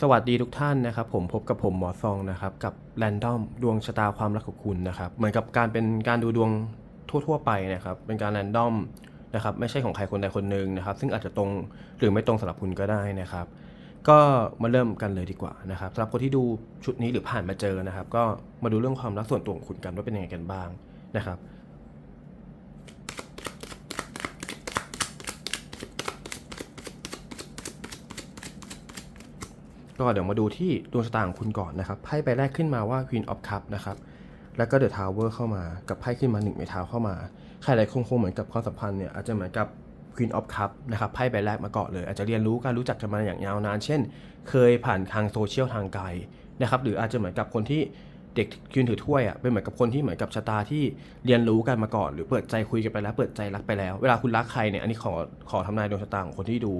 สวัสดีทุกท่านนะครับ ผมพบกับผมหมอซองนะครับ กับแรนดอมดวงชะตาความรักของคุณนะครับ เหมือนกับการเป็นการดูดวงทั่ว ๆ ไปนะครับ เป็นการแรนดอมนะครับไม่ใช่ของใครคนใดคนหนึ่งนะครับ ซึ่งอาจจะตรงหรือไม่ตรงสำหรับคุณก็ได้นะครับ ก็มาเริ่มกันเลยดีกว่านะครับสำหรับคนที่ดูชุดนี้หรือผ่านมาเจอนะครับ ก็มาดูเรื่องความรักส่วนตัวของคุณกันว่าเป็นยังไงกันบ้างนะครับ ก็เดี๋ยวมาดูที่ดวงชะตาของคุณก่อนนะครับไพ่ใบแรกขึ้นมาว่า Queen of Cup นะครับแล้วก็ The Tower เข้ามากับไพ่ขึ้นมาหนึ่งไม้เท้าเข้ามาใครหลายคนคงเหมือนกับความสัมพันธ์เนี่ยอาจจะเหมือนกับ Queen of Cup นะครับไพ่ใบแรกมาเกาะเลย อาจจะเรียนรู้การรู้จักกันมาอย่างยาวนาน เช่น เคยผ่านทางโซเชียลทางไกลนะครับหรืออาจจะเหมือนกับคนที่เด็กยืนถือถ้วยอะเป็นเหมือนกับคนที่เหมือนกับชะตาที่เรียนรู้กันมาก่อน หรือเปิดใจคุยกันไปแล้วเปิดใจรักไปแล้ว เวลาคุณรักใครเนี่ยอันนี้ขอขอทำนายดวงชะตาของคนที่ดู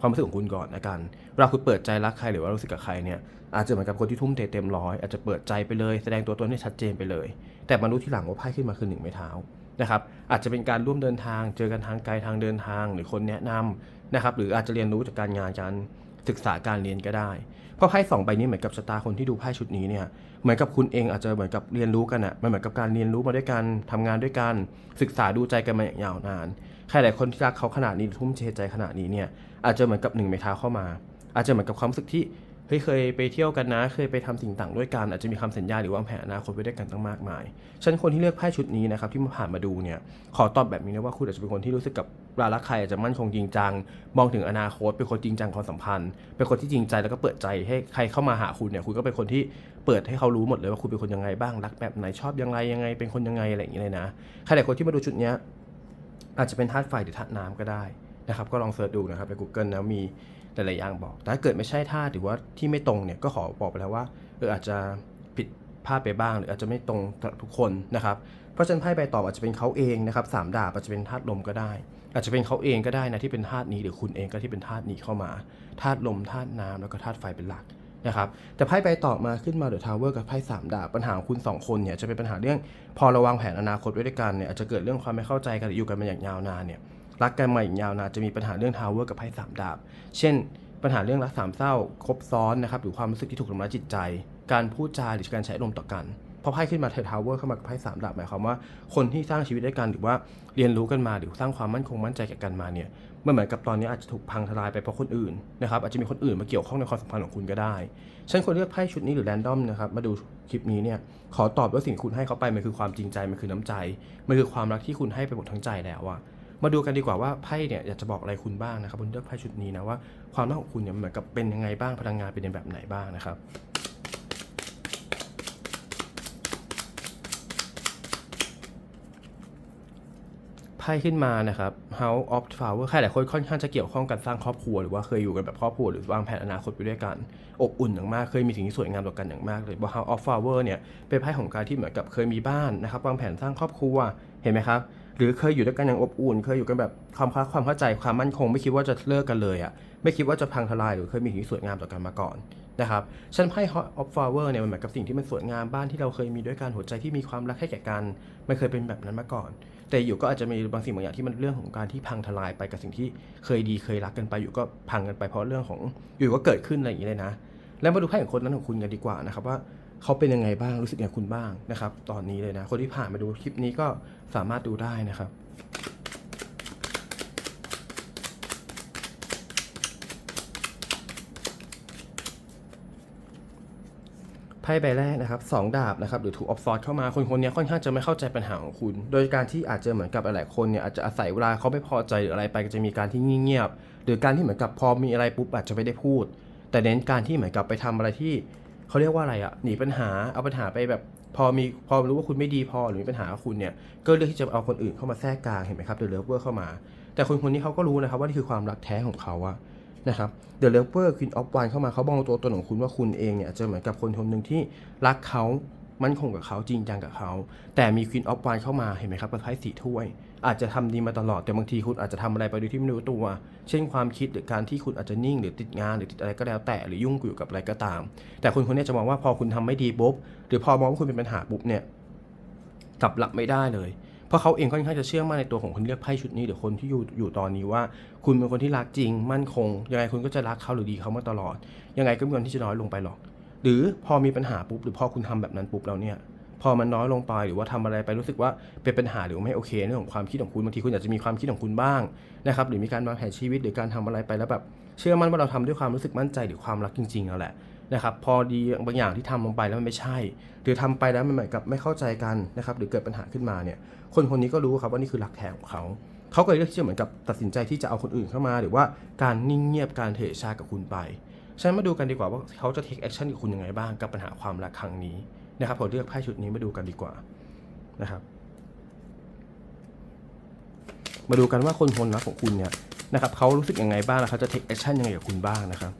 ความรู้สึกของคุณก่อนนะกันเวลาคุณเปิดใจรักใครหรือว่ารู้สึกกับใครเนี่ยอาจจะเหมือนกับคนที่ทุ่มเทเต็มร้อยอาจจะเปิดใจไปเลยแสดงตัวตนให้ชัดเจนไปเลย แต่มารู้ที่หลังว่าไพ่ขึ้นมาคือหนึ่งไม้เท้านะครับอาจจะเป็นการร่วมเดินทาง เจอกันทางไกลทางเดินทาง หรือคนแนะนำนะครับหรืออาจจะเรียนรู้จากการงานการศึกษาการเรียนก็ได้เพราะไพ่สองใบนี้เหมือนกับชะตาคนที่ดูไพ่ชุดนี้เนี่ย เหมือนกับคุณเองอาจจะเหมือนกับเรียนรู้กันอะมันเหมือนกับการเรียนรู้มาด้วยกันทำงานด้วยกันศึกษาดูใจกันมาอย่างยาวนานใครหลายคนที่รักเขาขนาดนี้ทุ่มเทใจขนาดนี้เนี่ยอาจจะเหมือนกับหนึ่งไม้เท้าเข้ามา อาจจะเหมือนกับความรู้สึกที่ เฮ้ยเคยไปเที่ยวกันนะ เคยไปทำสิ่งต่างด้วยกัน อาจจะมีคำสัญญาหรือวางแผนอนาคตไว้ด้วยกันตั้งมากมายฉันคนที่เลือกไพ่ชุดนี้นะครับที่มาผ่านมาดูเนี่ยขอตอบแบบนี้นะว่าคุณอาจจะเป็นคนที่รู้สึกกับเวลารักใครอาจจะมั่นคงจริงจัง มองถึงอนาคต เป็นคนจริงจังความสัมพันธ์ เป็นคนที่จริงใจแล้วก็เปิดใจให้ใครเข้ามาหาคุณเนี่ยคุณก็เป็นคนที่เปิดให้เขารู้หมดเลยว่าคุณเป็นคนยังไงบ้างรักแบบไหนชอบยังไงยังไง เป็นคนยังไงอะไรอย่างเงี้ยเลยนะใครหลายคนที่มาดูชุดเนี้ยอาจจะเป็นธาตุไฟหรือธาตุน้ำก็ได้ นะครับก็ลองเสิร์ชดูนะครับใน Google นะมีหลายๆอย่างบอก แต่ถ้าเกิดไม่ใช่ธาตุหรือว่าที่ไม่ตรงเนี่ยก็ขอบอกไปแล้วว่าเอออาจจะผิดพลาดไปบ้าง หรืออาจจะไม่ตรงทุกคนนะครับเพราะฉะนั้นไพ่ใบตอบอาจจะเป็นเขาเองนะครับสามดาบอาจจะเป็นธาตุลมก็ได้ อาจจะเป็นเขาเองก็ได้นะที่เป็นธาตุนี้หรือคุณเองก็ที่เป็นธาตุนี้เข้ามาธาตุลมธาตุน้ำแล้วก็ธาตุไฟเป็นหลักนะครับแต่ไพ่ใบต่อมาขึ้นมาเดอะทาวเวอร์กับไพ่สามดาบปัญหาของคุณสองคนเนี่ยจะเป็นปัญหาเรื่องพอราวางแผนอนาคตไว้ด้วยกันเนี่ยอาจจะเกิดเรื่องความไม่เข้าใจกันหรืออยู่กันมาอย่างยาวนานเนี่ย รักกันมาอย่างยาวนานจะมีปัญหาเรื่องทาวเวอร์กับไพ่สามดาบ เช่น ปัญหาเรื่องรักสามเศร้าครบซ้อนนะครับหรือความรู้สึกที่ถูกทำร้ายจิตใจ การพูดจาหรือการใช้อารมณ์ต่อกันพอไพ่ขึ้นมาเททาวเวอร์เข้ามากับไพ่สามดาบหมายความว่าคนที่สร้างชีวิตด้วยกันหรือว่าเรียนรู้กันมาหรือสร้างความมั่นคงมั่นใจแก่กันมาเนี่ยมันเหมือนกับตอนนี้อาจจะถูกพังทลายไปเพราะคนอื่นนะครับอาจจะมีคนอื่นมาเกี่ยวข้องในความสัมพันธ์ของคุณก็ได้ ฉันควรเลือกไพ่ชุดนี้หรือแรนดอมนะครับมาดูคลิปนี้เนี่ยขอตอบว่าสิ่งที่คุณให้เขาไปมันคือความจริงใจมันคือน้ำใจมันคือความรักที่คุณให้ไปหมดทั้งใจแล้วอะ มาดูกันดีกว่าว่าไพ่เนี่ยอยากจะบอกอะไรคุณบ้างนะครับบนเลือกไพ่ชุดนี้นะว่าความน่าของคุณเนี่ยมันเหมือนกับเป็นยังไงบ้างพลังงานเป็นแบบไหนบ้างนะครับ พ่ขึ้นมานะครับ House of Flower ใครหลายคนค่อนข้างจะเกี่ยวข้องกันสร้างครอบครัว หรือว่าเคยอยู่กันแบบครอบครัวหรือวางแผนอนาคตไปด้วยกันอบอุ่นอย่างมาก เคยมีสิ่งที่สวยงามต่อกันอย่างมากเลยว่า House of Flower เนี่ยเป็นไพ่ของการที่เหมือนกับเคยมีบ้านนะครับวางแผนสร้างครอบครัวเห็นไหมครับหรือเคยอยู่ด้วยกันอย่างอบอุ่น เคยอยู่กันแบบความรักความเข้าใจความมั่นคง ไม่คิดว่าจะเลิกกันเลยอะไม่คิดว่าจะพังทลายหรือเคยมีสิ่งที่สวยงามต่อกันมาก่อน นะครับฉันไพ่ House of Flower เนี่ยมันเหมือนกับสิ่งที่มันสวยงามบ้านที่เราเคยมีด้วยกันหัวใจที่มีความรักให้แก่กันไม่เคยเป็นแบบนั้นมาก่อน แต่อยู่ก็อาจจะมีบางสิ่งบางอย่างที่มันเรื่องของการที่พังทลายไปกับสิ่งที่เคยดีเคยรักกันไป อยู่ก็พังกันไปเพราะเรื่องของอยู่ก็เกิดขึ้นอะไรอย่างนี้เลยนะ แล้วมาดูไพ่ของคนนั้นของคุณกันดีกว่านะครับว่าเขาเป็นยังไงบ้างรู้สึกอยังไงคุณบ้างนะครับ ตอนนี้เลยนะ คนที่ผ่านมาดูคลิปนี้ก็สามารถดูได้นะครับ ไพ่ใบแรกนะครับสองดาบนะครับหรือถูกออฟซอดเข้ามาคนคนนี้ค่อนข้างจะไม่เข้าใจปัญหาของคุณ โดยการที่อาจจะเหมือนกับหลายคนเนี่ยอาจจะอาศัยเวลาเขาไม่พอใจหรืออะไรไปก็จะมีการที่เงียบๆหรือการที่เหมือนกับพอมีอะไรปุ๊บอาจจะไม่ได้พูด แต่เน้นการที่เหมือนกับไปทำอะไรที่เขาเรียกว่าอะไรอะหนีปัญหาเอาปัญหาไปแบบพอมีพอรู้ว่าคุณไม่ดีพอหรือมีปัญหากับคุณเนี่ยก็เลือกที่จะเอาคนอื่นเข้ามาแทรกกลางเห็นไหมครับเดอะเลิฟเวอร์เข้ามา แต่คนคนนี้เขาก็รู้นะครับว่านี่คือความรักแท้ของเขาอะ นะครับเดอะเลเวอร์ควีนออฟวันเข้ามาเขามองตัวตนของคุณว่าคุณเองเนี่ยจะเหมือนกับคนคนหนึ่งที่รักเขามั่นคงกับเขาจริงจังกับเขา แต่มีควีนออฟวันเข้ามาเห็นไหมครับเป็นไพ่สีถ้วย อาจจะทำดีมาตลอดแต่บางทีคุณอาจจะทำอะไรไปโดยที่ไม่รู้ตัว เช่นความคิดหรือการที่คุณอาจจะนิ่ง หรือติดงานหรือติดอะไรก็แล้วแต่หรือยุ่งอยู่กับอะไรก็ตาม แต่คนคนนี้จะมองว่าพอคุณทำไม่ดีปุ๊บหรือพอมองว่าคุณเป็นปัญหาปุ๊บเนี่ยกลับหลับไม่ได้เลย เพราะเขาเองค่อนข้างจะเชื่อมั่นในตัวของคนเลือกไพ่ชุดนี้หรือคนที่อยู่อยู่ตอนนี้ว่า คุณเป็นคนที่รักจริง มั่นคง ยังไงคุณก็จะรักเขาหรือดีเขามาตลอด ยังไงก็มีวันที่จะน้อยลงไปหรอก หรือพอมีปัญหาปุ๊บหรือพอคุณทำแบบนั้นปุ๊บแล้วเนี่ยพอมันน้อยลงไปหรือว่าทำอะไรไปรู้สึกว่าเป็นปัญหาหรือไม่โอเคเรื่องของความคิดของคุณบางทีคุณอาจจะมีความคิดของคุณบ้างนะครับหรือมีการวางแผนชีวิตหรือการทำอะไรไปแล้วแบบเชื่อมั่นว่าเราทำด้วยความรู้สึกมั่นใจหรือความรักจริงๆแล้วแหละ นะครับพอดีบางอย่างที่ทำลงไปแล้วมันไม่ใช่ หรือทำไปแล้วมันเหมือนกับไม่เข้าใจกันนะครับหรือเกิดปัญหาขึ้นมาเนี่ยคนคนนี้ก็รู้ครับว่านี่คือรักแท้ของเขา เขาก็เลยเลือกที่จะเหมือนกับตัดสินใจที่จะเอาคนอื่นเข้ามา หรือว่าการนิ่งเงียบการเทชากับคุณไปฉันมาดูกันดีกว่าว่าเขาจะ take action กับคุณยังไงบ้างกับปัญหาความรักครั้งนี้นะครับผมเลือกไพ่ชุดนี้มาดูกันดีกว่านะครับ มาดูกันว่าคนคนรักของคุณเนี่ยนะครับเขารู้สึกยังไงบ้างแล้วเขาจะ take action ยังไงกับคุณบ้างนะครับ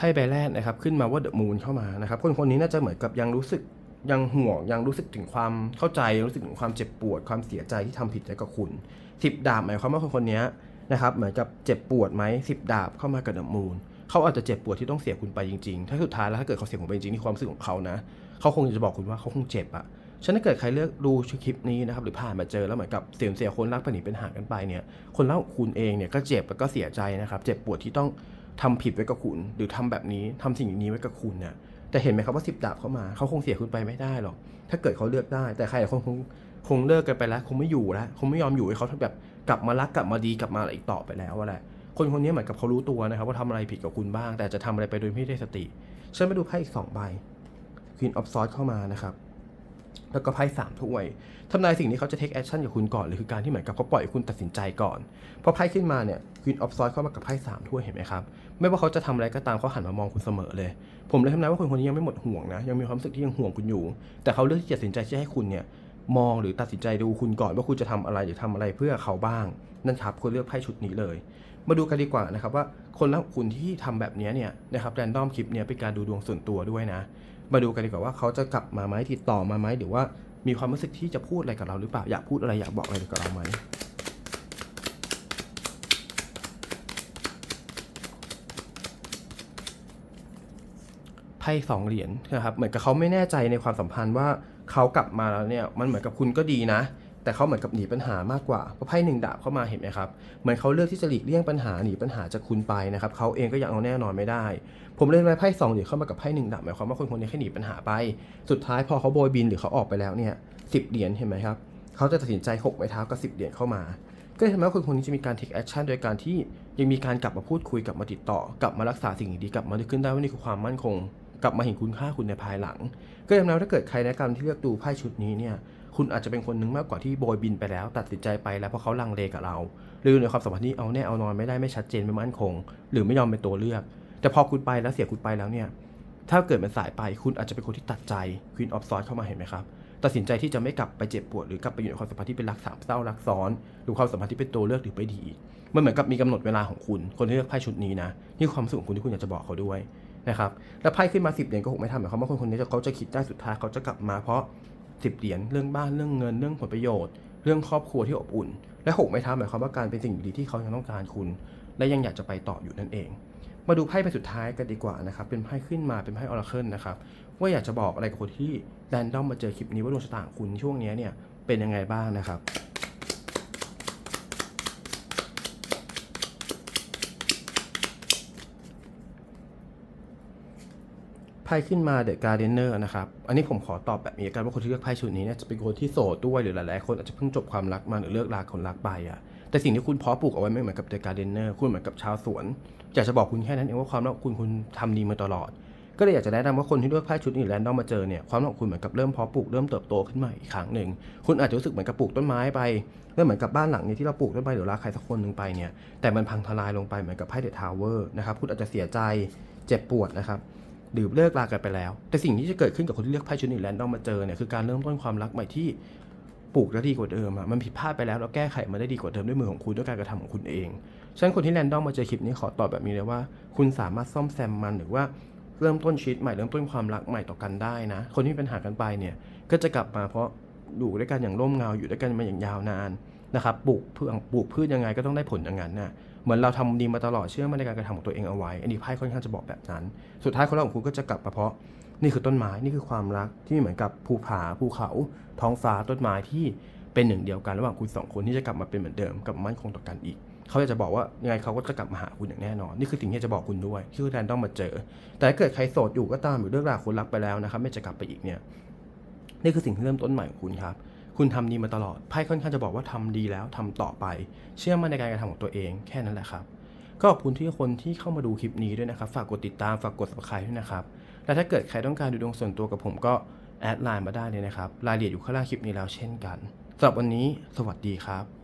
พ่ใบแรกนะครับขึ้นมาว่าเดอะมูนเข้ามานะครับคนคนนี้น่าจะเหมือนกับยังรู้สึกยังห่วงยังรู้สึกถึงความเข้าใจรู้สึกถึงความเจ็บปวด ความเสียใจที่ทำผิดใจกับคุณสิบดาบหมายความว่าคนคนนี้นะครับเหมือนกับเจ็บปวดไหมสิบดาบเข้ามากับเดอะมูนเขาอาจจะเจ็บปวดที่ต้องเสียคุณไปจริงๆ ถ้าสุดท้ายแล้วถ้าเกิดเขาเสียคุณไปจริงๆนี่ความรู้สึกของเขานะเขาคงจะบอกคุณว่าเขาคงเจ็บอะฉะนั้นถ้าเกิดใครเลือกดูคลิปนี้นะครับหรือผ่านมาเจอแล้วเหมือนกับเสียเสียคนรักเป็นหนีเป็นห่างกันไปเนี่ยคนรักของคุณเองเนี่ยก็เจ็บแล้วก็เสียใจนะครับเจ็บปวดที่ต้อง ทำผิดไว้กับคุณ หรือทำแบบนี้ทำสิ่งนี้ไว้กับคุณเนี่ยแต่เห็นไหมครับว่าสิบดาบเข้ามาเขาคงเสียคุณไปไม่ได้หรอก ถ้าเกิดเขาเลือกได้ แต่ใครคงคงคงเลิกกันไปแล้วคงไม่อยู่แล้วคงไม่ยอมอยู่ให้เขาแบบกลับมารักกลับมาดีกลับมาอะไรอีกต่อไปแล้วว่าแหละคนคนนี้เหมือนกับเขารู้ตัวนะครับว่าทำอะไรผิดกับคุณบ้าง แต่จะทำอะไรไปโดยไม่ได้สติฉันไปดูไพ่อีกสองใบ Queen of Swords เข้ามานะครับ แล้วก็ไพ่สามถ้วยทำนายสิ่งนี้เขาจะ take action กับคุณก่อนหรือคือการที่เหมือนกับเขาปล่อยคุณตัดสินใจก่อนพอไพ่ขึ้นมาเนี่ย Queen of Swords เข้ามากับไพ่สามถ้วยเห็นไหมครับไม่ว่าเขาจะทำอะไรก็ตามเขาหันมามองคุณเสมอเลย ผมเลยทำนายว่าคนคนนี้ยังไม่หมดห่วงนะยังมีความรู้สึกที่ยังห่วงคุณอยู่ แต่เขาเลือกที่จะตัดสินใจที่จะให้คุณเนี่ยมองหรือตัดสินใจดูคุณก่อนว่าคุณจะทำอะไรหรือทำอะไรเพื่อเขาบ้างนั่นครับคุณเลือกไพ่ชุดนี้เลย มาดูกันดีกว่านะครับว่าคนรักคุณที่ทำแบบนี้เนี่ยนะครับแรนดอมคลิปเนี่ยเป็นการดูดวงส่วนตัวด้วยนะ มาดูกันดีกว่าว่าเขาจะกลับมาไหมติดต่อมาไหมหรือว่ามีความรู้สึกที่จะพูดอะไรกับเราหรือเปล่าอยากพูดอะไรอยากบอกอะไรกับเราไหมไพ่สองเหรียญนะครับเหมือนกับเขาไม่แน่ใจในความสัมพันธ์ว่าเขากลับมาแล้วเนี่ยมันเหมือนกับคุณก็ดีนะ แต่เขาเหมือนกับหนีปัญหามากกว่าเพราะไพ่หนึ่งดาบเข้ามาเห็นไหมครับเหมือนเขาเลือกที่จะหลีกเลี่ยงปัญหาหนีปัญหาจากคุณไปนะครับเขาเองก็ยังเอาแน่นอนไม่ได้ ผมเล่นไพ่สองเหรียญเข้ามากับไพ่หนึ่งดาบหมายความว่าคนคนนี้แค่หนีปัญหาไป สุดท้ายพอเขาโบยบินหรือเขาออกไปแล้วเนี่ยสิบเหรียญเห็นไหมครับเขาจะตัดสินใจหกไม้เท้ากับสิบเหรียญเข้ามา ก็เลยทำให้คนคนนี้จะมีการ take action โดยการที่ยังมีการกลับมาพูดคุยกลับมาติดต่อ กลับมารักษาสิ่งดีกลับมานึกขึ้นได้ว่านี่คือความมั่นคง กลับมาเห็นคุณค่าคุณในภายหลัง ก็ทำให้ถ้าเกิดใครแนะนำที่เลือกดูไพ่ชุดนี้เนี่ย คุณอาจจะเป็นคนหนึงมากกว่าที่โบยบินไปแล้ว ตัดสินใจไปแล้วเพราะเขาลังเลกับเรา หรือในความสัมพันธ์ที่เอาแน่เอานอนไม่ได้ไม่ชัดเจนไม่มั่นคง หรือไม่ยอมเป็นตัวเลือก แต่พอคุณไปแล้วเสียคุณไปแล้วเนี่ยถ้าเกิดมันสายไปคุณอาจจะเป็นคนที่ตัดใจ Queen of Swords เข้ามาเห็นไหมครับตัดสินใจที่จะไม่กลับไปเจ็บปวดหรือกลับไปอยู่ในความสัมพันธ์ที่เป็นรักสามเศร้ารักซ้อน หรือความสัมพันธ์ที่เป็นตัวเลือกหรือไม่ดีมันเหมือนกับมีกำหนดเวลาของคุณ คนที่เลือกไพ่ชุดนี้นะนี่ความสึกของคุณที่คุณอยากจะบอกเขาด้วยนะครับแล้วไพ่ขึ้นมาสิบเหรียญก็คงไม่ทำหมายความว่าคนคนนี้เขาจะคิดได้สุดท้ายเขาจะกลับมาเพราะ สิบเหรียญเรื่องบ้านเรื่องเงินเรื่องผลประโยชน์ เรื่องครอบครัวที่อบอุ่น และหกไม่ทำหมายความว่าการเป็นสิ่งดีที่เขายังต้องการคุณ และยังอยากจะไปต่ออยู่นั่นเอง มาดูไพ่ใบสุดท้ายกันดีกว่านะครับเป็นไพ่ขึ้นมาเป็นไพ่ออราเคิลนะครับว่าอยากจะบอกอะไรกับคนที่แรนดอมมาเจอคลิปนี้ว่าดวงชะตาของคุณช่วงนี้เนี่ยเป็นยังไงบ้างนะครับ พ่ขึ้นมาเดอะการ์เดนเนอร์นะครับ อันนี้ผมขอตอบแบบนี้กันว่าคนที่เลือกไพ่ชุดนี้เนี่ยจะเป็นคนที่โสดด้วยหรือหลายๆคนอาจจะเพิ่งจบความรักมาหรือเลิกราคนรักไปอะแต่สิ่งที่คุณเพาะปลูกเอาไว้ไม่เหมือนกับเดอะการ์เดนเนอร์คุณเหมือนกับชาวสวนอยากจะบอกคุณแค่นั้นเองว่าความรักคุณคุณทำดีมาตลอด ก็เลยอยากจะแนะนำว่าคนที่เลือกไพ่ชุดนี้แรนดอมมาเจอเนี่ยความรักคุณเหมือนกับเริ่มเพาะปลูกเริ่มเติบโตขึ้นมาอีกครั้งหนึ่งคุณอาจจะรู้สึกเหมือนกับปลูกต้นไม้ไปเริ่มเหมือนกับบ้านหลังนี้ที่เราปลูกต้นไม้หรือรักใครสักคนหนึ่งไปเนี่ยแต่มันพังทลายลงไปเหมือนกับไพ่เดอะทาวเวอร์นะครับคุณอาจจะเสียใจเจ็บปวดนะครับ หรือเลิกลากันไปแล้ว แต่สิ่งที่จะเกิดขึ้นกับคนที่เลือกไพ่ชุดนี้แรนดอมมาเจอเนี่ยคือการเริ่มต้นความรักใหม่ที่ปลูกแล้ดีกว่าเดิมอะมันผิดพลาดไปแล้วเราแก้ไขมาได้ดีกว่าเดิมด้วยมือของคุณด้วยการกระทำของคุณเองฉะนั้นคนที่แรนดอมมาเจอคลิปนี้ขอตอบแบบนี้เลยว่า คุณสามารถซ่อมแซมมันหรือว่าเริ่มต้นชีวิตใหม่เริ่มต้นความรักใหม่ต่อกันได้นะ คนที่มีปัญหากันไปเนี่ยก็จะกลับมาเพราะอยู่ด้วยกันอย่างร่มเงาอยู่ด้วยกันมาอย่างยาวนาน นะครับปลูกพืชปลูกพืชยังไงก็ต้องได้ผลอย่างนั้นนะเหมือนเราทำดีมาตลอดเชื่อมั่นในการกระทำของตัวเองเอาไว้ อันนี้ไพ่ค่อนข้างจะบอกแบบนั้น สุดท้ายคนเราของคุณก็จะกลับมาเพราะนี่คือต้นไม้นี่คือความรักที่เหมือนกับภูผาภูเขา ท้องฟ้าต้นไม้ที่เป็นหนึ่งเดียวกันระหว่างคุณสองคนที่จะกลับมาเป็นเหมือนเดิมกลับมามั่นคงต่อกันอีก เขาจะบอกว่ายังไงเขาก็จะกลับมาหาคุณอย่างแน่นอน นี่คือสิ่งที่จะบอกคุณด้วยที่คุณแทนต้องมาเจอ แต่ถ้าเกิดใครโสดอยู่ก็ตามหรือเลิกราคนรักไปแล้วนะครับไม่จะกลับไปอีกเนี่ยนี่คือสิ่งที่เริ่มต้นใหม่ของคุณครับ คุณทำดีมาตลอดไพ่ค่อนข้างจะบอกว่าทำดีแล้วทำต่อไป เชื่อมั่นในการกระทำของตัวเองแค่นั้นแหละครับ ก็ขอบคุณที่คนที่เข้ามาดูคลิปนี้ด้วยนะครับ ฝากกดติดตามฝากกด subscribe ด้วยนะครับ และถ้าเกิดใครต้องการดูดวงส่วนตัวกับผมก็แอดไลน์มาได้เลยนะครับรายละเอียดอยู่ข้างล่างคลิปนี้แล้วเช่นกันสำหรับวันนี้ สวัสดีครับ